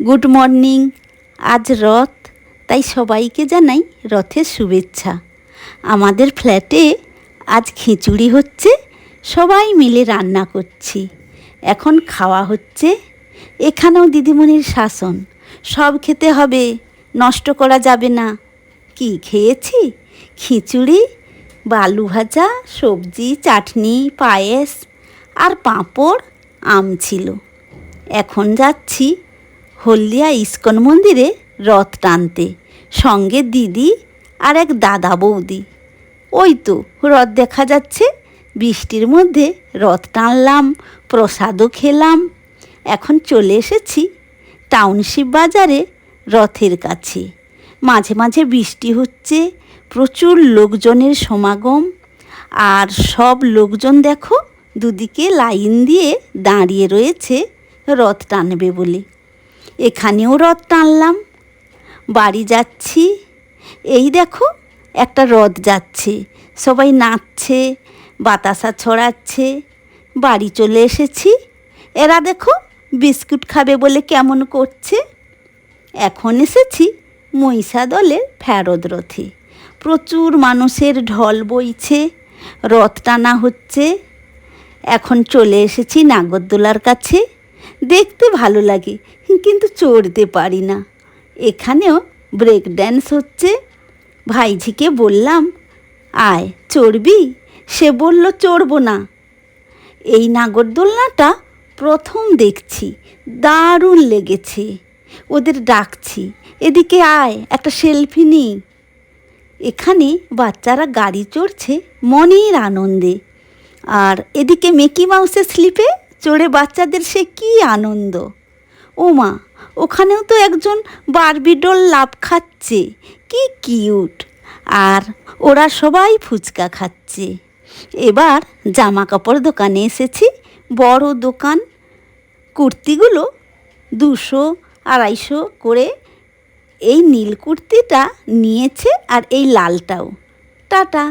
Good morning, আজ রথ, তাই সবাইকে জানাই রথের শুভেচ্ছা। আমাদের ফ্ল্যাটে আজ খিচুড়ি হচ্ছে, সবাই মিলে রান্না করছি। এখন খাওয়া হচ্ছে, এখানেও দিদিমণির শাসন, সব খেতে হবে, নষ্ট করা যাবে না। কি খেয়েছি? খিচুড়ি, বালু ভাজা, সবজি, চাটনি, পায়েস আর পাঁপড়, আম ছিল। এখন যাচ্ছি হলদিয়া ইস্কন মন্দিরে রথ টানতে, সঙ্গে দিদি আর এক দাদা বৌদি। ওই তো রথ দেখা যাচ্ছে, বৃষ্টির মধ্যে রথ টানলাম, প্রসাদও খেলাম। এখন চলে এসেছি টাউনশিপ বাজারে রথের কাছে। মাঝে মাঝে বৃষ্টি হচ্ছে, প্রচুর লোকজনের সমাগম। আর সব লোকজন দেখো, দুদিকে লাইন দিয়ে দাঁড়িয়ে রয়েছে রথ টানবে বলে। এখানেও রথ টানলাম। বাড়ি যাচ্ছি। এই দেখো, একটা রথ যাচ্ছে। সবাই নাচছে, বাতাসা ছড়াচ্ছে, বাড়ি চলে এসেছি। এরা দেখো বিস্কুট খাবে বলে কেমন করছে। এখন এসেছি মহিষা দলের ফেরত রথে। প্রচুর মানুষের ঢল বইছে, রথ টানা হচ্ছে। এখন চলে এসেছি নাগরদোলার কাছে। দেখতে ভালো লাগে, কিন্তু চড়তে পারি না। এখানেও ব্রেক ড্যান্স হচ্ছে। ভাইঝিকে বললাম, আয়, চড়বি? সে বলল, চড়বো না। এই নাগরদোলনাটা প্রথম দেখছি, দারুণ লেগেছে। ওদের ডাকছি, এদিকে আয়, একটা সেলফি নিই। এখানে বাচ্চারা গাড়ি চড়ছে মনের আনন্দে। আর এদিকে মেকি মাউসের স্লিপে চড়ে বাচ্চাদের সে কী আনন্দ? ও মা ওখানেও তো একজন বারবিডল লাভ খাচ্ছে, কি কিউট। আর ওরা সবাই ফুচকা খাচ্ছে। এবার জামা কাপড় দোকানে এসেছি, বড় দোকান, কুর্তিগুলো দুশো আড়াইশো করে এই নীল কুর্তিটা নিয়েছে আর এই লালটাও। টাটা।